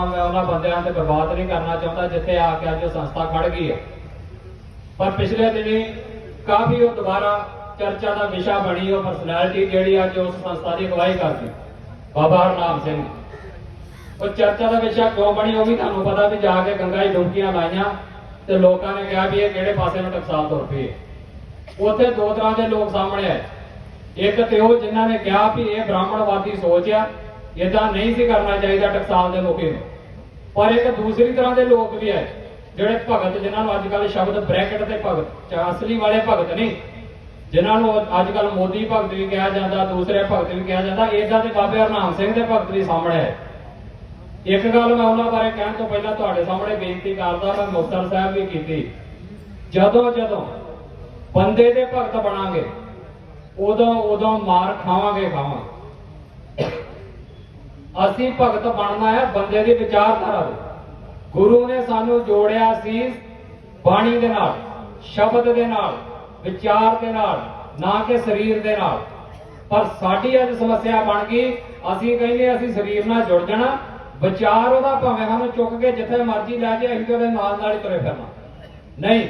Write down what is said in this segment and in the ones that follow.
ਮੈਂ ਉਹਨਾਂ ਬੰਦਿਆਂ ਤੇ ਬਰਬਾਦ ਨਹੀਂ ਕਰਨਾ ਚਾਹੁੰਦਾ, ਜਿੱਥੇ ਆ ਕੇ ਅੱਜ ਸੰਸਥਾ ਖੜ ਗਈ ਹੈ। ਪਰ ਪਿਛਲੇ ਦਿਨੀ ਕਾਫੀ ਉਹ ਦੁਬਾਰਾ ਚਰਚਾ ਦਾ ਵਿਸ਼ਾ ਬਣੀ, ਉਹ ਪਰਸਨੈਲਿਟੀ ਜਿਹੜੀ ਅੱਜ ਉਸ ਸੰਸਥਾ ਦੀ ਅਗਵਾਈ ਕਰਦੀ। ਬਾਬਾ ਹਰਨਾਮ ਸਿੰਘ। ਉਹ ਚਰਚਾ ਦਾ ਵਿਸ਼ਾ ਕਿਉਂ ਬਣੀ, ਉਹ ਵੀ ਤੁਹਾਨੂੰ ਪਤਾ ਵੀ ਜਾ ਕੇ ਗੰਗਾ 'ਚ ਡੁਬਕੀਆਂ ਲਾਈਆਂ ਤੇ ਲੋਕਾਂ ਨੇ ਕਿਹਾ ਵੀ ਇਹ ਕਿਹੜੇ ਪਾਸੇ ਨੂੰ ਟਕਸਾਲ ਤੁਰ ਪਈ ਉੱਥੇ ਦੋ ਤਰ੍ਹਾਂ ਦੇ ਲੋਕ ਸਾਹਮਣੇ ਆਏ। ਇੱਕ ਤੇ ਉਹ ਜਿਨ੍ਹਾਂ ਨੇ ਕਿਹਾ ਵੀ ਇਹ ਬ੍ਰਾਹਮਣਵਾਦੀ ਸੋਚ ਆ ਇਦਾਂ ਨਹੀਂ ਸੀ ਕਰਨਾ ਚਾਹੀਦਾ ਟਕਸਾਲ ਦੇ ਲੋਕੇ ਨੂੰ। ਪਰ ਇੱਕ ਦੂਸਰੀ ਤਰ੍ਹਾਂ ਦੇ ਲੋਕ ਵੀ ਆਏ ਜਿਹੜੇ ਭਗਤ, ਜਿਨ੍ਹਾਂ ਨੂੰ ਅੱਜ ਕੱਲ੍ਹ ਸ਼ਬਦ ਬ੍ਰੈਕਟ ਤੇ ਭਗਤ ਚ ਅਸਲੀ ਵਾਲੇ ਭਗਤ ਨਹੀਂ। ਜਿਨ੍ਹਾਂ ਨੂੰ ਅੱਜ ਕੱਲ੍ਹ ਮੋਦੀ ਭਗਤ ਵੀ ਕਿਹਾ ਜਾਂਦਾ, ਦੂਸਰੇ ਭਗਤ ਵੀ ਕਿਹਾ ਜਾਂਦਾ ਇਦਾਂ ਦੇ ਬਾਬੇ ਹਰਨਾਮ ਸਿੰਘ ਦੇ ਭਗਤ ਵੀ ਸਾਹਮਣੇ ਹੈ। ਇੱਕ ਗੱਲ ਮੈਂ ਉਹਨਾਂ ਬਾਰੇ ਕਹਿਣ ਤੋਂ ਪਹਿਲਾਂ ਤੁਹਾਡੇ ਸਾਹਮਣੇ ਬੇਨਤੀ ਕਰਦਾ, ਮੈਂ ਮੁਕਤਸਰ ਸਾਹਿਬ ਵੀ ਕੀਤੀ। ਜਦੋਂ ਜਦੋਂ ਬੰਦੇ ਦੇ ਭਗਤ ਬਣਾਂਗੇ, ਉਦੋਂ ਉਦੋਂ ਮਾਰ ਖਾਵਾਂਗੇ ਖਾਵਾਂਗੇ। ਅਸੀਂ ਭਗਤ ਬਣਨਾ ਹੈ, ਬੰਦੇ ਦੀ ਵਿਚਾਰਧਾਰਾ ਦੇ ਗੁਰੂ ਨੇ ਸਾਨੂੰ ਜੋੜਿਆ ਸੀ ਬਾਣੀ ਦੇ ਨਾਲ, ਸ਼ਬਦ ਦੇ ਨਾਲ, ਵਿਚਾਰ ਦੇ ਨਾਲ, ਨਾ ਕਿ ਸਰੀਰ ਦੇ ਨਾਲ। ਪਰ ਸਾਡੀ ਅੱਜ ਸਮੱਸਿਆ ਬਣ ਗਈ, ਅਸੀਂ ਕਹਿੰਦੇ ਅਸੀਂ ਸਰੀਰ ਨਾਲ ਜੁੜ ਜਾਣਾ, ਵਿਚਾਰ ਉਹਦਾ ਭਾਵੇਂ ਸਾਨੂੰ ਚੁੱਕ ਕੇ ਜਿੱਥੇ ਮਰਜ਼ੀ ਲੈ ਜਾਏ, ਅਸੀਂ ਉਹਦੇ ਨਾਲ ਨਾਲ ਹੀ ਤੁਰੇ ਫਿਰਨਾ। ਨਹੀਂ,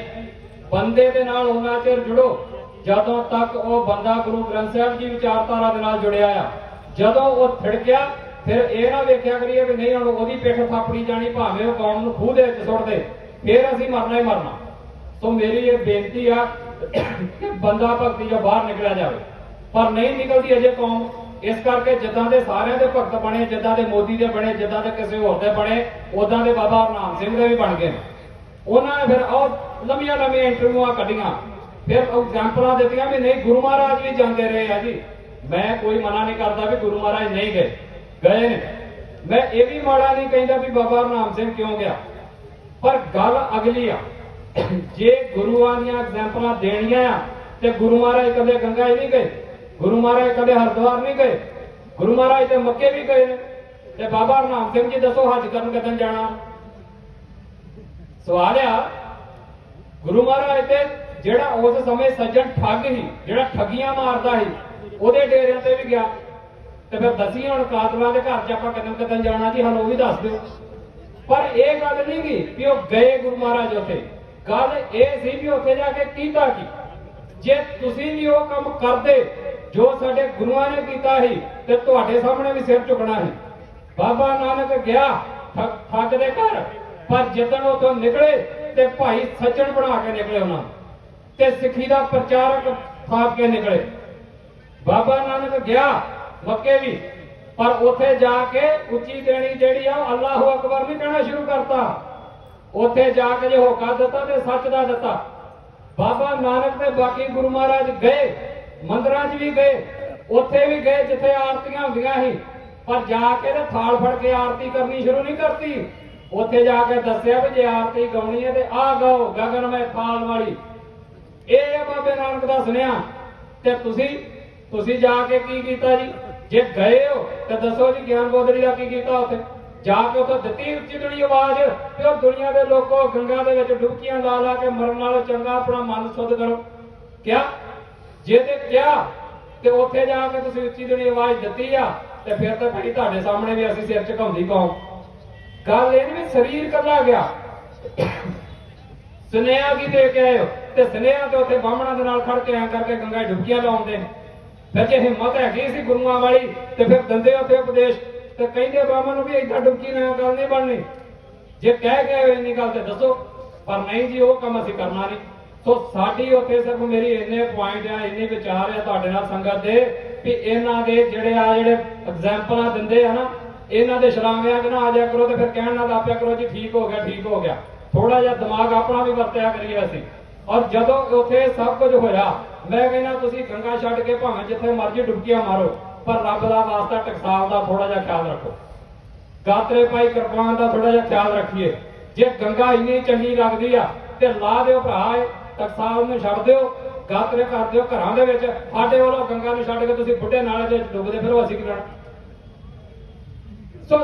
ਬੰਦੇ ਦੇ ਨਾਲ ਉਹਨਾਂ ਚਿਰ ਜੁੜੋ, ਜਦੋਂ ਤੱਕ ਉਹ ਬੰਦਾ ਗੁਰੂ ਗ੍ਰੰਥ ਸਾਹਿਬ ਜੀ ਵਿਚਾਰਧਾਰਾ ਦੇ ਨਾਲ ਜੁੜਿਆ ਆ, ਜਦੋਂ ਉਹ ਥਿੜਕਿਆ ਫਿਰ ਇਹ ਨਾ ਵੇਖਿਆ ਕਰੀਏ ਵੀ ਨਹੀਂ, ਹੁਣ ਉਹਦੀ ਪਿੱਠ ਥਾਪੜੀ ਜਾਣੀ, ਭਾਵੇਂ ਉਹ ਕੌਮ ਨੂੰ ਖੂਹ ਦੇ ਵਿੱਚ ਸੁੱਟ ਦੇ, ਫਿਰ ਅਸੀਂ ਮਰਨਾ ਹੀ ਮਰਨਾ। ਸੋ ਮੇਰੀ ਇਹ ਬੇਨਤੀ ਆ ਕਿ ਬੰਦਾ ਭਗਤੀ ਜੋ ਬਾਹਰ ਨਿਕਲਿਆ ਜਾਵੇ। ਪਰ ਨਹੀਂ ਨਿਕਲਦੀ ਅਜੇ ਕੌਮ। ਇਸ ਕਰਕੇ ਜਿੱਦਾਂ ਦੇ ਸਾਰਿਆਂ ਦੇ ਭਗਤ ਬਣੇ, ਜਿੱਦਾਂ ਦੇ ਮੋਦੀ ਦੇ ਬਣੇ, ਜਿੱਦਾਂ ਦੇ ਕਿਸੇ ਹੋਰ ਦੇ ਬਣੇ ਉਦਾਂ ਦੇ ਬਾਬਾ ਹਰਨਾਮ ਸਿੰਘ ਦੇ ਵੀ ਬਣ ਗਏ ਉਹਨਾਂ ਨੇ ਫਿਰ ਉਹ ਲੰਮੀਆਂ ਲੰਮੀਆਂ ਇੰਟਰਵਿਊਆਂ ਕੱਢੀਆਂ। ਫਿਰ ਐਗਜ਼ਾਮਪਲਾਂ ਦਿੱਤੀਆਂ ਵੀ ਨਹੀਂ, ਗੁਰੂ ਮਹਾਰਾਜ ਵੀ ਜਾਂਦੇ ਰਹੇ ਆ ਜੀ। ਮੈਂ ਕੋਈ ਮਨਾ ਨਹੀਂ ਕਰਦਾ ਵੀ ਗੁਰੂ ਮਹਾਰਾਜ ਨਹੀਂ ਗਏ। ਗਏ ਨੇ। ਮੈਂ ਇਹ ਵੀ ਮਾੜਾ ਨਹੀਂ ਕਹਿੰਦਾ ਵੀ ਬਾਬਾ ਹਰਨਾਮ ਸਿੰਘ ਕਿਉਂ ਗਿਆ। ਪਰ ਗੱਲ ਅਗਲੀ ਆ। ਜੇ ਗੁਰੂਆਂ ਦੀਆਂ ਐਗਜ਼ਾਮਪਲਾਂ ਦੇਣੀਆਂ ਆ, ਤੇ ਗੁਰੂ ਮਹਾਰਾਜ ਕਦੇ ਗੰਗਾ 'ਚ ਨਹੀਂ ਗਏ, ਗੁਰੂ ਮਹਾਰਾਜ ਕਦੇ ਹਰਿਦੁਆਰ ਨਹੀਂ ਗਏ, ਗੁਰੂ ਮਹਾਰਾਜ ਤੇ ਮੱਕੇ ਵੀ ਗਏ ਨੇ। ਤੇ ਬਾਬਾ ਹਰਨਾਮ ਸਿੰਘ ਜੀ ਦੱਸੋ ਹੱਜ ਕਰਨ ਕਦੋਂ ਜਾਣਾ? ਸਵਾਲ ਆ, ਗੁਰੂ ਮਹਾਰਾਜ ਤੇ ਜਿਹੜਾ ਉਸ ਸਮੇਂ ਸੱਜਣ ਠੱਗ ਸੀ, ਜਿਹੜਾ ਠੱਗੀਆਂ ਮਾਰਦਾ ਸੀ, ਉਹਦੇ ਡੇਰਿਆਂ ਤੇ ਵੀ ਗਿਆ। ਤੇ ਫਿਰ ਦਸੀ ਹੁਣ ਕਾਤਲਾਂ ਦੇ ਘਰ 'ਚ ਆਪਾਂ ਕਦਮ ਕਦਮ ਜਾਣਾ ਜੀ, ਸਾਨੂੰ ਉਹ ਵੀ ਦੱਸ ਦਿਓ। ਪਰ ਇਹ ਗੱਲ ਨਹੀਂ ਗੀ ਕਿ ਉਹ ਗਏ ਗੁਰੂ ਮਹਾਰਾਜ ਉੱਥੇ। ਗੱਲ ਇਹ ਸੀ ਵੀ ਉੱਥੇ ਜਾ ਕੇ ਕੀਤਾ ਕੀ? ਜੇ ਤੁਸੀਂ ਵੀ ਉਹ ਕੰਮ ਕਰਦੇ, ਜੋ ਸਾਡੇ ਗੁਰੂਆਂ ਨੇ ਕੀਤਾ ਸੀ, ਤੇ ਤੁਹਾਡੇ ਸਾਹਮਣੇ ਵੀ ਸਿਰ ਝੁਕਣਾ ਸੀ। ਬਾਬਾ ਨਾਨਕ ਗਿਆ ਠੱਗ ਠੱਗ ਦੇ ਘਰ, ਪਰ ਜਦੋਂ ਉਥੋਂ ਨਿਕਲੇ ਤੇ ਭਾਈ ਸੱਜਣ ਬਣਾ ਕੇ ਨਿਕਲੇ ਉਹਨਾਂ ਤੇ ਸਿੱਖੀ ਦਾ ਪ੍ਰਚਾਰਕ ਥਾਪ ਕੇ ਨਿਕਲੇ। ਬਾਬਾ ਨਾਨਕ ਗਿਆ ਮੱਕੇ ਵੀ। ਪਰ ਉੱਥੇ ਜਾ ਕੇ ਉੱਚੀ ਦੇਣੀ ਜਿਹੜੀ ਆ ਉਹ ਅੱਲਾਹੂ ਅਕਬਰ ਨਹੀਂ ਕਹਿਣਾ ਸ਼ੁਰੂ ਕਰਤਾ। ਉੱਥੇ ਜਾ ਕੇ ਜੇ ਹੋਕਾ ਦਿੱਤਾ ਤੇ ਸੱਚ ਦਾ ਦਿੱਤਾ। ਬਾਬਾ ਨਾਨਕ ਤੇ ਬਾਕੀ ਗੁਰੂ ਮਹਾਰਾਜ ਗਏ, ਮੰਦਰਾਂ 'ਚ ਵੀ ਗਏ, ਉੱਥੇ ਵੀ ਗਏ ਜਿੱਥੇ ਆਰਤੀਆਂ ਹੁੰਦੀਆਂ ਸੀ। ਪਰ ਜਾ ਕੇ ਤੇ ਥਾਲ ਫੜ ਕੇ ਆਰਤੀ ਕਰਨੀ ਸ਼ੁਰੂ ਨਹੀਂ ਕਰਤੀ। ਉੱਥੇ ਜਾ ਕੇ ਦੱਸਿਆ ਵੀ ਜੇ ਆਰਤੀ ਗਾਉਣੀ ਹੈ ਤੇ ਆ ਗਾਓ ਗਗਨਮੈ ਥਾਲ ਵਾਲੀ। ਇਹ ਆ ਬਾਬੇ ਨਾਨਕ ਦਾ ਸੁਨੇਹਾ। ਤੇ ਤੁਸੀਂ ਤੁਸੀਂ ਜਾ ਕੇ ਕੀ ਕੀਤਾ ਜੀ? ਜੇ ਗਏ ਹੋ, ਤਾਂ ਦੱਸੋ ਜੀ ਗਿਆਨ ਬੋਧਰੀ ਦਾ ਕੀ ਕੀਤਾ ਉੱਥੇ। ਜਾ ਕੇ ਉੱਥੇ ਦਿੱਤੀ ਉੱਚੀ ਦੁਨੀ ਆਵਾਜ਼ ਤੇ ਉਹ ਦੁਨੀਆ ਦੇ ਲੋਕੋ ਗੰਗਾ ਦੇ ਵਿੱਚ ਡੁਬਕੀਆਂ ਲਾ ਲਾ ਕੇ ਮਰਨ ਨਾਲੋਂ ਚੰਗਾ ਆਪਣਾ ਮਨ ਸੁੱਧ ਕਰੋ। ਕਿਆ? ਜੇ ਤੇ ਕਿਹਾ ਤੇ ਉੱਥੇ ਜਾ ਕੇ ਤੁਸੀਂ ਉੱਚੀ ਦੁਨੀ ਆਵਾਜ਼ ਦਿੱਤੀ ਆ, ਤੇ ਫਿਰ ਤਾਂ ਭਾਈ ਤੁਹਾਡੇ ਸਾਹਮਣੇ ਵੀ ਅਸੀਂ ਸਿਰ ਝੁਕਾਉਂਦੀ ਕੌਮ ਗੱਲ ਇਹ ਨੀ ਵੀ ਸਰੀਰ ਕੱਲਾ ਗਿਆ। ਸੁਨੇਹਾ ਕੀ ਦੇ ਕੇ ਆਏ ਹੋ? ਤੇ ਸੁਨੇਹਾ ਤੇ ਉੱਥੇ ਬਾਹਮਣਾਂ ਦੇ ਨਾਲ ਖੜ ਕੇ ਐਂ ਕਰਕੇ ਗੰਗਾ 'ਚ ਡੁਬਕੀਆਂ ਲਾਉਂਦੇ ਨੇ। ਫਿਰ ਜੇ ਹਿੰਮਤ ਹੈਗੀ ਸੀ ਗੁਰੂਆਂ ਵਾਲੀ, ਤੇ ਫਿਰ ਦੰਦੇ ਉੱਥੇ ਉਪਦੇਸ਼, ਤੇ ਕਹਿੰਦੇ ਬਾਹਮਣ ਨੂੰ ਵੀ ਏਦਾਂ ਡੁਬਕੀ ਨਾ ਗੱਲ ਨਹੀਂ ਬਣਨੀ। ਜੇ ਕਹਿ ਗਏ ਇੰਨੀ ਗੱਲ ਤੇ ਦੱਸੋ, ਪਰ ਨਹੀਂ ਜੀ, ਉਹ ਕੰਮ ਅਸੀਂ ਕਰਨਾ ਨਹੀਂ। ਸੋ ਸਾਡੀ ਉੱਥੇ ਸਿਰਫ ਮੇਰੀ ਇੰਨੇ ਪੁਆਇੰਟ ਆ, ਇੰਨੇ ਵਿਚਾਰ ਆ ਤੁਹਾਡੇ ਨਾਲ ਸੰਗਤ ਦੇ, ਵੀ ਇਹਨਾਂ ਦੇ ਜਿਹੜੇ ਆ, ਜਿਹੜੇ ਐਗਜ਼ਾਮਪਲਾਂ ਦਿੰਦੇ ਆ ਨਾ, ਇਹਨਾਂ ਦੇ ਸ਼ਲਾਘਿਆਂ 'ਚ ਨਾ ਆ ਜਾਇਆ ਕਰੋ ਤੇ ਫਿਰ ਕਹਿਣ ਨਾਲ ਆਪਿਆ ਕਰੋ ਜੀ, ਠੀਕ ਹੋ ਗਿਆ, ਠੀਕ ਹੋ ਗਿਆ। ਥੋੜਾ ਜਿਹਾ ਦਿਮਾਗ ਆਪਣਾ ਵੀ ਵਰਤਿਆ ਕਰੀਏ ਅਸੀਂ। ਔਰ ਜਦੋਂ ਉੱਥੇ ਸਭ ਕੁਝ ਹੋਇਆ, ਮੈਂ ਕਹਿੰਦਾ, ਤੁਸੀਂ ਗੰਗਾ ਛੱਡ ਕੇ ਭਾਵੇਂ ਜਿੱਥੇ ਮਰਜ਼ੀ ਡੁਬਕੀਆਂ ਮਾਰੋ, ਪਰ ਰੱਬ ਦਾ ਵਾਸਤਾ ਟਕਸਾਲ ਦਾ ਥੋੜਾ ਜਿਹਾ ਖਿਆਲ ਰੱਖੋ। ਗਾਤਰੇ ਪਾਈ ਕਿਰਪਾਨ ਦਾ ਥੋੜਾ ਜਿਹਾ ਖਿਆਲ ਰੱਖੀਏ। ਜੇ ਗੰਗਾ ਇੰਨੀ ਚੰਗੀ ਲੱਗਦੀ ਆ, ਤੇ ਲਾ ਦਿਓ ਭਰਾ ਟਕਸਾਲ ਨੂੰ ਛੱਡ ਦਿਓ, ਗਾਤਰੇ ਕਰ ਦਿਓ ਘਰਾਂ ਦੇ ਵਿੱਚ। ਸਾਡੇ ਵੱਲੋਂ ਗੰਗਾ ਨੂੰ ਛੱਡ ਕੇ ਤੁਸੀਂ ਬੁੱਢੇ ਨਾਲੇ ਦੇ ਡੁੱਬਦੇ ਫਿਰੋ, ਅਸੀਂ ਕੀ ਲੈਣਾ? ਸੋ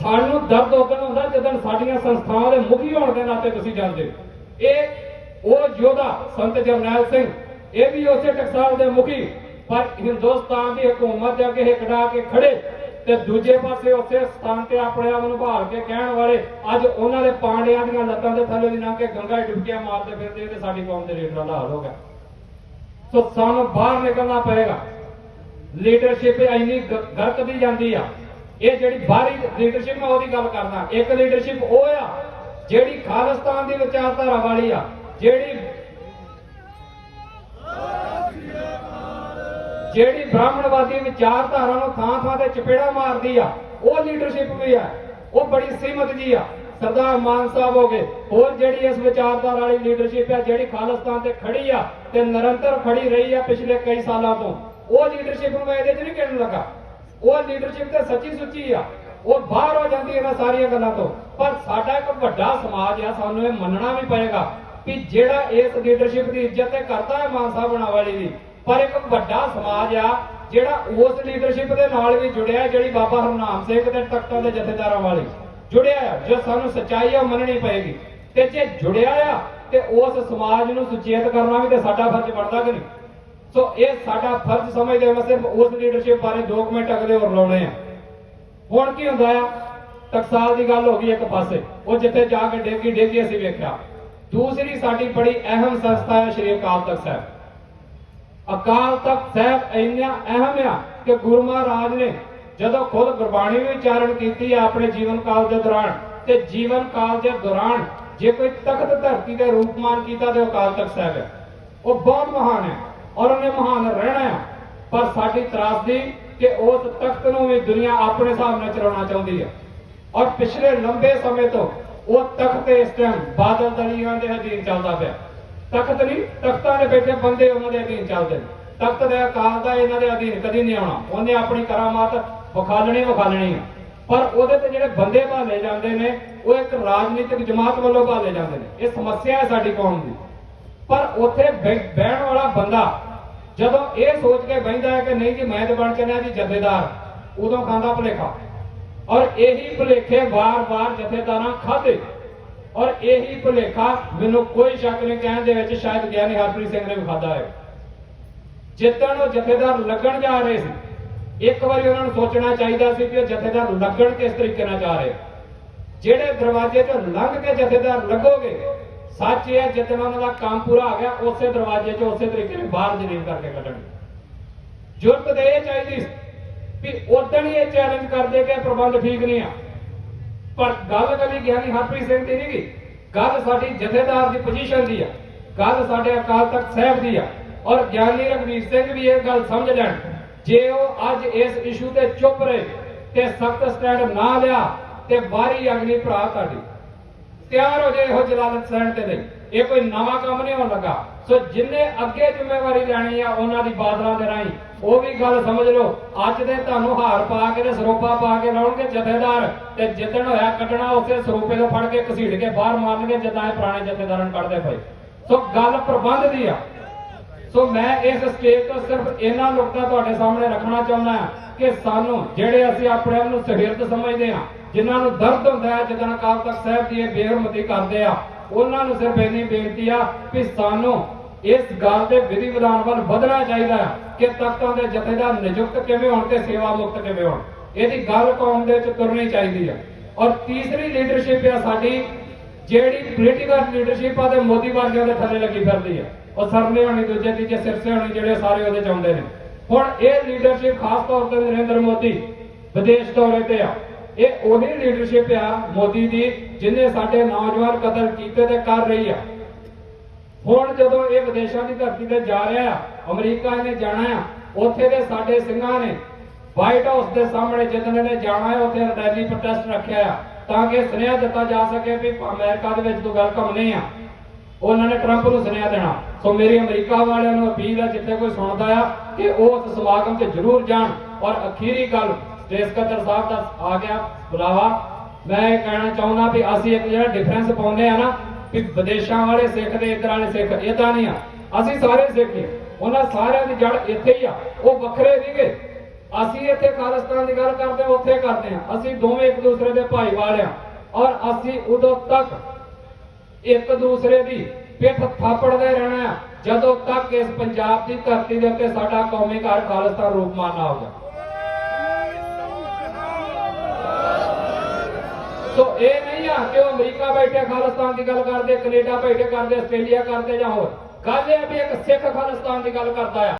ਸਾਨੂੰ ਦਰਦ ਉਦੋਂ ਹੁੰਦਾ ਜਦੋਂ ਸਾਡੀਆਂ ਸੰਸਥਾਵਾਂ ਦੇ ਮੁਖੀ ਹੋਣ ਦੇ ਨਾਤੇ ਤੁਸੀਂ ਜਾਂਦੇ ਹੋ। ਇਹ ਉਹ ਯੋਧਾ ਸੰਤ ਜਰਨੈਲ ਸਿੰਘ, ਇਹ ਵੀ ਉਸੇ ਟਕਸਾਲ ਦੇ ਮੁਖੀ, ਪਰ ਹਿੰਦੁਸਤਾਨ ਦੀ ਹਕੂਮਤ ਦੇ ਅੱਗੇ ਹਿਕੜਾ ਕੇ ਖੜੇ ਤੇ ਦੂਜੇ ਪਾਸੇ ਉਸੇ ਸਥਾਨ ਤੇ ਆਪਣੇ ਆਪ ਨੂੰ ਭਾਲ ਕੇ ਕਹਿਣ ਵਾਲੇ, ਅੱਜ ਉਹਨਾਂ ਦੇ ਪਾਂਡਿਆਂ ਦੀਆਂ ਲੱਤਾਂ ਦੇ ਥੱਲੇ ਦੀ ਲੰਘ ਕੇ ਗੰਗਾ 'ਚ ਮਾਰਦੇ ਫਿਰਦੇ ਤੇ ਸਾਡੀ ਕੌਮ ਦੇ ਲੀਡਰਾਂ ਦਾ ਹਾਲ ਹੋ ਗਿਆ। ਸੋ ਸਾਨੂੰ ਬਾਹਰ ਨਿਕਲਣਾ ਪਏਗਾ। ਲੀਡਰਸ਼ਿਪ ਇੰਨੀ ਗਰਕਦੀ ਜਾਂਦੀ ਆ। ਇਹ ਜਿਹੜੀ ਬਾਹਰੀ ਲੀਡਰਸ਼ਿਪ ਮੈਂ ਉਹਦੀ ਗੱਲ ਕਰਦਾ। ਇੱਕ ਲੀਡਰਸ਼ਿਪ ਉਹ ਆ ਜਿਹੜੀ ਖਾਲਿਸਤਾਨ ਦੀ ਵਿਚਾਰਧਾਰਾ ਵਾਲੀ ਆ। ਜਿਹੜੀ ਜਿਹੜੀ ਬ੍ਰਾਹਮਣਵਾਦੀ ਵਿਚਾਰਧਾਰਾ ਨੂੰ ਥਾਂ ਥਾਂ ਤੇ ਚਪੇੜਾ ਮਾਰਦੀ ਆ, ਉਹ ਲੀਡਰਸ਼ਿਪ ਵੀ ਆ, ਉਹ ਬੜੀ ਸੀਮਤ ਜੀ ਆ। ਸਰਦਾਰ ਮਾਨ ਸਾਹਿਬ ਹੋ ਹੋਰ ਜਿਹੜੀ ਇਸ ਵਿਚਾਰਧਾਰਾ ਵਾਲੀ ਲੀਡਰਸ਼ਿਪ ਆ, ਜਿਹੜੀ ਖਾਲਿਸਤਾਨ ਤੇ ਖੜੀ ਆ ਤੇ ਨਿਰੰਤਰ ਖੜੀ ਰਹੀ ਆ ਪਿਛਲੇ ਕਈ ਸਾਲਾਂ ਤੋਂ, ਉਹ ਲੀਡਰਸ਼ਿਪ ਨੂੰ ਮੈਂ ਇਹਦੇ 'ਚ ਨਹੀਂ ਕਹਿਣ ਲੱਗਾ। ਉਹ ਲੀਡਰਸ਼ਿਪ ਤੇ ਸੱਚੀ ਸੁੱਚੀ ਆ, ਉਹ ਬਾਹਰ ਹੋ ਜਾਂਦੀ ਇਹਨਾਂ ਸਾਰੀਆਂ ਗੱਲਾਂ ਤੋਂ। ਪਰ ਸਾਡਾ ਇੱਕ ਵੱਡਾ ਸਮਾਜ ਆ, ਸਾਨੂੰ ਇਹ ਮੰਨਣਾ ਵੀ ਪਏਗਾ ਕਿ ਜਿਹੜਾ ਇਸ ਲੀਡਰਸ਼ਿਪ ਦੀ ਇੱਜ਼ਤ ਤੇ ਕਰਦਾ ਹੈ ਮਾਨ ਸਾਹਿਬ ਬਣਾ ਵਾਲੀ ਦੀ ਪਰ ਇੱਕ ਵੱਡਾ ਸਮਾਜ ਆ ਜਿਹੜਾ ਉਸ ਲੀਡਰਸ਼ਿਪ ਦੇ ਨਾਲ ਵੀ ਜੁੜਿਆ ਜਿਹੜੀ ਬਾਬਾ ਹਰਨਾਮ ਸਿੰਘ ਤੇ ਤਖਤਾਂ ਦੇ ਜਥੇਦਾਰਾਂ ਵਾਲੀ ਜੁੜਿਆ ਆ, ਜੋ ਸਾਨੂੰ ਸੱਚਾਈ ਆ ਮੰਨਣੀ ਪਏਗੀ। ਤੇ ਜੇ ਜੁੜਿਆ ਆ, ਤੇ ਉਸ ਸਮਾਜ ਨੂੰ ਸੁਚੇਤ ਕਰਨਾ ਵੀ ਤੇ ਸਾਡਾ ਫਰਜ਼ ਬਣਦਾ ਕਿ ਨਹੀਂ? ਸੋ ਇਹ ਸਾਡਾ ਫਰਜ਼ ਸਮਝਦੇ ਹਾਂ ਸਿਰਫ ਉਸ ਲੀਡਰਸ਼ਿਪ ਬਾਰੇ 2 ਮਿੰਟ ਅਗਲੇ ਹੋਰ ਲਾਉਣੇ ਆ। ਹੁਣ ਕੀ ਹੁੰਦਾ ਆ? ਟਕਸਾਲ ਦੀ ਗੱਲ ਹੋ ਗਈ ਇੱਕ ਪਾਸੇ, ਉਹ ਜਿੱਥੇ ਜਾ ਕੇ ਡੇਗੀ ਡੇਗੀ ਅਸੀਂ ਵੇਖਿਆ। ਦੂਸਰੀ ਸਾਡੀ ਬੜੀ ਅਹਿਮ ਸੰਸਥਾ ਹੈ ਸ਼੍ਰੀ ਅਕਾਲ ਤਖਤ ਸਾਹਿਬ। ਅਕਾਲ ਤਖਤ ਸਾਹਿਬ ਇੰਨਾ ਅਹਿਮ ਆ ਕਿ ਗੁਰੂ ਮਹਾਰਾਜ ਨੇ ਜਦੋਂ ਖੁਦ ਗੁਰਬਾਣੀ ਵੀ ਉਚਾਰਨ ਕੀਤੀ ਆਪਣੇ ਜੀਵਨ ਕਾਲ ਦੇ ਦੌਰਾਨ, ਤੇ ਜੀਵਨ ਕਾਲ ਦੇ ਦੌਰਾਨ ਜੇ ਕੋਈ ਤਖਤ ਧਰਤੀ ਦੇ ਰੂਪਮਾਨ ਕੀਤਾ ਤੇ ਅਕਾਲ ਤਖਤ ਸਾਹਿਬ ਹੈ। ਉਹ ਬਹੁਤ ਮਹਾਨ ਹੈ ਔਰ ਉਹਨੇ ਮਹਾਨ ਰਹਿਣਾ ਹੈ ਪਰ ਸਾਡੀ ਤਰਾਸਦੀ ਕਿ ਉਸ ਤਖਤ ਨੂੰ ਵੀ ਦੁਨੀਆ ਆਪਣੇ ਹਿਸਾਬ ਨਾਲ ਚਲਾਉਣਾ ਚਾਹੁੰਦੀ ਹੈ। ਔਰ ਪਿਛਲੇ ਲੰਬੇ ਸਮੇਂ ਤੋਂ ਉਹ ਤਖਤ ਇਸ ਟਾਈਮ ਬਾਦਲ ਦਲੀਆਂ ਦੇ ਅਧੀਨ ਚੱਲਦਾ ਪਿਆ। ਤਖਤ ਨਹੀਂ, ਤਖਤਾਂ ਦੇ ਬੈਠੇ ਬੰਦੇ ਉਹਨਾਂ ਦੇ ਅਧੀਨ ਚੱਲਦੇ ਨੇ। ਤਖਤ ਦੇ ਅਕਾਲ ਦਾ ਇਹਨਾਂ ਦੇ ਅਧੀਨ ਕਦੀ ਨਹੀਂ ਆਉਣਾ। ਉਹਨੇ ਆਪਣੀ ਕਰਾਮਾਤ ਵਿਖਾਲਣੀ ਵਿਖਾਲਣੀ ਆ। ਪਰ ਉਹਦੇ ਤੇ ਜਿਹੜੇ ਬੰਦੇ ਭਾਲੇ ਜਾਂਦੇ ਨੇ, ਉਹ ਇੱਕ ਰਾਜਨੀਤਿਕ ਜਮਾਤ ਵੱਲੋਂ ਭਾਲੇ ਜਾਂਦੇ ਨੇ। ਇਹ ਸਮੱਸਿਆ ਹੈ ਸਾਡੀ ਕੌਮ ਦੀ। ਪਰ ਉੱਥੇ ਬਹਿਣ ਵਾਲਾ ਬੰਦਾ ਜਦੋਂ ਇਹ ਸੋਚ ਕੇ ਬਹਿੰਦਾ ਹੈ ਕਿ ਨਹੀਂ ਜੀ, ਮੈਂ ਤੇ ਬਣ ਚੱਲਿਆ ਜੀ, ਜਥੇਦਾਰ। ਉਦੋਂ ਖਾਂਦਾ ਭੁਲੇਖਾ। ਔਰ ਇਹੀ ਭੁਲੇਖੇ ਵਾਰ-ਵਾਰ ਜਥੇਦਾਰਾਂ ਖਾਦੇ ਔਰ ਇਹੀ ਭੁਲੇਖਾ ਮੈਨੂੰ ਕੋਈ ਸ਼ੱਕ ਨਹੀਂ ਕਹਿਣ ਦੇ ਵਿੱਚ ਸ਼ਾਇਦ ਗਿਆਨੀ ਹਰਪ੍ਰੀਤ ਸਿੰਘ ਨੇ ਵੀ ਖਾਦਾ ਹੈ ਜਿੱਤਣ ਉਹ ਜਥੇਦਾਰ ਲੱਗਣ ਜਾ ਰਹੇ ਸੀ, ਇੱਕ ਵਾਰੀ ਉਹਨਾਂ ਨੂੰ ਸੋਚਣਾ ਚਾਹੀਦਾ ਸੀ ਕਿ ਉਹ ਜਥੇਦਾਰ ਲੱਗਣ ਕਿਸ ਤਰੀਕੇ ਨਾਲ ਜਾ ਰਹੇ। ਜਿਹੜੇ ਦਰਵਾਜ਼ੇ ਤੋਂ ਲੰਘ ਕੇ ਜਥੇਦਾਰ ਲੱਗੋਗੇ, ਸੱਚ ਇਹ ਹੈ, ਜਿੱਦਣ ਉਹਨਾਂ ਦਾ ਕੰਮ ਪੂਰਾ ਆ ਗਿਆ, ਉਸੇ ਦਰਵਾਜ਼ੇ ਚ ਉਸੇ ਤਰੀਕੇ ਨਾਲ ਬਾਹਰ ਜਲੀਲ ਕਰਕੇ ਕੱਢਣਗੇ। ਜੁਰਤ ਤੇ ਇਹ ਚਾਹੀਦੀ ਸੀ ਵੀ ਉਦੋਂ ਹੀ ਇਹ ਚੈਲੰਜ ਕਰਦੇ ਕਿ ਪ੍ਰਬੰਧ ਠੀਕ ਨਹੀਂ ਆ। ਪਰ ਗੱਲ ਕਦੀ ਗਿਆਨੀ ਹਰਪ੍ਰੀਤ ਸਿੰਘ ਦੀ ਨਹੀਂ ਗੀ। ਗੱਲ ਸਾਡੀ ਜਥੇਦਾਰ ਦੀ ਪੋਜੀਸ਼ਨ ਦੀ ਆ। ਗੱਲ ਸਾਡੇ ਅਕਾਲ ਤਖਤ ਸਾਹਿਬ ਦੀ ਆ। ਔਰ ਗਿਆਨੀ ਰਘਵੀਰ ਸਿੰਘ ਵੀ ਇਹ ਗੱਲ ਸਮਝ ਲੈਣ। ਜੇ ਉਹ ਅੱਜ ਇਸ ਇਸ਼ੂ ਤੇ ਚੁੱਪ ਰਹੇ ਤੇ ਸਖਤ ਸਟੈਂਡ ਨਾ ਲਿਆ ਤੇ ਵਾਰੀ ਅਗਲੀ ਭਰਾ ਤੁਹਾਡੀ। ਤਿਆਰ ਹੋ ਜਾਏ ਇਹੋ ਜਲਾਲਤ ਸਹਿਣ ਤੇ ਨਹੀਂ। ਇਹ ਕੋਈ ਨਵਾਂ ਕੰਮ ਨਹੀਂ ਹੋਣ ਲੱਗਾ। ਸੋ ਜਿੰਨੇ ਅੱਗੇ ਜ਼ਿੰਮੇਵਾਰੀ ਲੈਣੀ ਆ, ਉਹਨਾਂ ਦੀ ਬਾਦਲਾਂ ਦੇ ਰਾਹੀਂ ਉਹ ਵੀ ਗੱਲ ਸਮਝ ਲਓ। ਅੱਜ ਦੇ ਤੁਹਾਨੂੰ ਹਾਰ ਪਾ ਕੇ ਤੇ ਸਰੋਪਾ ਪਾ ਕੇ ਲਾਉਣਗੇ ਜਥੇਦਾਰ ਤੇ ਜਿੱਦਣ ਹੋਇਆ ਕੱਢਣਾ, ਉਸੇ ਸਰੋਪੇ ਤੋਂ ਫੜ ਕੇ ਘਸੀੜ ਕੇ ਬਾਹਰ ਮਾਰਨਗੇ ਜਿੱਦਾਂ ਇਹ ਪੁਰਾਣੇ ਜਥੇਦਾਰਾਂ ਨੂੰ ਕੱਢਦੇ ਪਏ ਸੋ ਗੱਲ ਪ੍ਰਬੰਧ ਦੀ ਆ। ਸੋ ਮੈਂ ਇਸ ਸਟੇਜ ਤੋਂ ਸਿਰਫ ਇਹਨਾਂ ਨੁਕਤਾ ਤੁਹਾਡੇ ਸਾਹਮਣੇ ਰੱਖਣਾ ਚਾਹੁੰਦਾ ਕਿ ਸਾਨੂੰ ਜਿਹੜੇ ਅਸੀਂ ਆਪਣੇ ਆਪ ਨੂੰ ਸਹਿਰਦ ਸਮਝਦੇ ਹਾਂ, ਜਿਨ੍ਹਾਂ ਨੂੰ ਦਰਦ ਹੁੰਦਾ ਹੈ, ਜਦੋਂ ਅਕਾਲ ਤਖਤ ਸਾਹਿਬ ਦੀ ਇਹ ਬੇਰਮਤੀ ਕਰਦੇ ਆ, ਉਹਨਾਂ ਨੂੰ ਸਿਰਫ ਇੰਨੀ ਬੇਨਤੀ ਆ ਕਿ ਸਾਨੂੰ ਇਸ ਗੱਲ ਦੇ ਵਿਧੀ ਵਿਧਾਨ ਵੱਲ ਵਧਣਾ ਚਾਹੀਦਾ ਕਿ ਤਖਤਾਂ ਦੇ ਜਥੇਦਾਰ ਨਿਯੁਕਤ ਕਿਵੇਂ ਹੋਣ ਤੇ ਸੇਵਾ ਮੁਕਤ ਕਿਵੇਂ ਹੋਣ। ਇਹਦੀ ਗੱਲ ਕੌਮ ਦੇ ਵਿੱਚ ਤੁਰਨੀ ਚਾਹੀਦੀ ਹੈ। ਔਰ ਤੀਸਰੀ ਲੀਡਰਸ਼ਿਪ ਆ ਸਾਡੀ, ਜਿਹੜੀ ਪੋਲੀਟੀਕਲ ਲੀਡਰਸ਼ਿਪ ਆ ਤੇ ਮੋਦੀ ਵਰਗਿਆਂ ਦੇ ਥੱਲੇ ਲੱਗੀ ਫਿਰਦੀ ਆ ਉਹ ਸਰਨੇ ਹੋਣੀ, ਦੂਜੇ ਤੀਜੇ ਸਿਰਸੇ ਹੋਣੀ, ਜਿਹੜੇ ਸਾਰੇ ਉਹਦੇ ਚ ਆਉਂਦੇ ਨੇ। ਹੁਣ ਇਹ ਲੀਡਰਸ਼ਿਪ ਖਾਸ ਤੌਰ ਤੇ ਨਰਿੰਦਰ ਮੋਦੀ ਵਿਦੇਸ਼ ਦੌਰੇ ਤੇ ਆ। ਇਹ ਉਹੀ ਲੀਡਰਸ਼ਿਪ ਆ ਮੋਦੀ ਦੀ ਜਿਹਨੇ ਸਾਡੇ ਨੌਜਵਾਨ ਕਤਲ ਕੀਤੇ ਤੇ ਕਰ ਰਹੀ ਆ। ਹੁਣ ਜਦੋਂ ਇਹ ਵਿਦੇਸ਼ਾਂ ਦੀ ਧਰਤੀ ਤੇ ਜਾ ਰਿਹਾ ਆ ਅਮਰੀਕਾ ਇਹਨੇ ਜਾਣਾ ਆ ਉੱਥੇ ਦੇ ਸਾਡੇ ਸਿੰਘਾਂ ਨੇ ਵਾਈਟ ਹਾਊਸ ਦੇ ਸਾਹਮਣੇ ਜਿੱਦਣ ਇਹਨੇ ਜਾਣਾ ਹੈ, ਉੱਥੇ ਰੈਲੀ ਪ੍ਰੋਟੈਸਟ ਰੱਖਿਆ ਆ ਤਾਂ ਕਿ ਸੁਨੇਹਾ ਦਿੱਤਾ ਜਾ ਸਕੇ ਵੀ ਅਮਰੀਕਾ ਦੇ ਵਿੱਚ ਤੋਂ ਵੈਲਕਮ ਨਹੀਂ ਆ। ਉਹਨਾਂ ਨੇ ਟਰੰਪ ਨੂੰ ਸੁਨੇਹਾ ਦੇਣਾ। ਸੋ ਮੇਰੀ ਅਮਰੀਕਾ ਵਾਲਿਆਂ ਨੂੰ ਅਪੀਲ ਹੈ, ਜਿੱਥੇ ਕੋਈ ਸੁਣਦਾ ਆ, ਕਿ ਉਹ ਉਸ ਸਮਾਗਮ 'ਚ ਜ਼ਰੂਰ ਜਾਣ ਔਰ ਅਖੀਰੀ ਗੱਲ ਸਟੇਜ ਸਾਹਿਬ ਦਾ ਆ ਗਿਆ, ਬੁਲਾਵਾ। ਮੈਂ ਇਹ ਕਹਿਣਾ ਚਾਹੁੰਦਾ ਵੀ ਅਸੀਂ ਇੱਕ ਜਿਹੜਾ ਡਿਫਰੈਂਸ ਪਾਉਂਦੇ ਆ ਨਾ ਕਿ ਵਿਦੇਸ਼ਾਂ ਵਾਲੇ ਸਿੱਖ ਤੇ ਇੱਧਰ ਵਾਲੇ ਸਿੱਖ ਇਦਾਂ ਨਹੀਂ ਆ। ਅਸੀਂ ਸਾਰੇ ਸਿੱਖ ਹੀ ਉਹਨਾਂ ਸਾਰਿਆਂ ਦੀ ਜੜ ਇੱਥੇ ਹੀ ਆ। ਉਹ ਵੱਖਰੇ ਨਹੀਂਗੇ। ਅਸੀਂ ਇੱਥੇ ਖਾਲਿਸਤਾਨ ਦੀ ਗੱਲ ਕਰਦੇ ਹਾਂ, ਉੱਥੇ ਕਰਦੇ ਆ ਅਸੀਂ ਦੋਵੇਂ ਇੱਕ ਦੂਸਰੇ ਦੇ ਭਾਈਵਾਲ ਆ ਔਰ ਅਸੀਂ ਉਦੋਂ ਤੱਕ ਇੱਕ ਦੂਸਰੇ ਦੀ ਪਿੱਠ ਥਾਪੜਦੇ ਰਹਿਣਾ ਹੈ, ਜਦੋਂ ਤੱਕ ਇਸ ਪੰਜਾਬ ਦੀ ਧਰਤੀ ਦੇ ਉੱਤੇ ਸਾਡਾ ਕੌਮੀ ਘਰ ਖਾਲਿਸਤਾਨ ਰੂਪ ਮਾਨਾ ਹੋ ਗਿਆ ਸੋ ਇਹ ਨਹੀਂ ਆ ਕਿ ਉਹ ਅਮਰੀਕਾ ਬੈਠੇ, ਖਾਲਿਸਤਾਨ ਦੀ ਗੱਲ ਕਰਦੇ, ਕੈਨੇਡਾ ਬੈਠੇ, ਕਰਦੇ, ਆਸਟ੍ਰੇਲੀਆ ਕਰਦੇ ਜਾਂ ਹੋਰ। ਗੱਲ ਇਹ ਆ ਵੀ ਇੱਕ ਸਿੱਖ ਖਾਲਿਸਤਾਨ ਦੀ ਗੱਲ ਕਰਦਾ ਆ।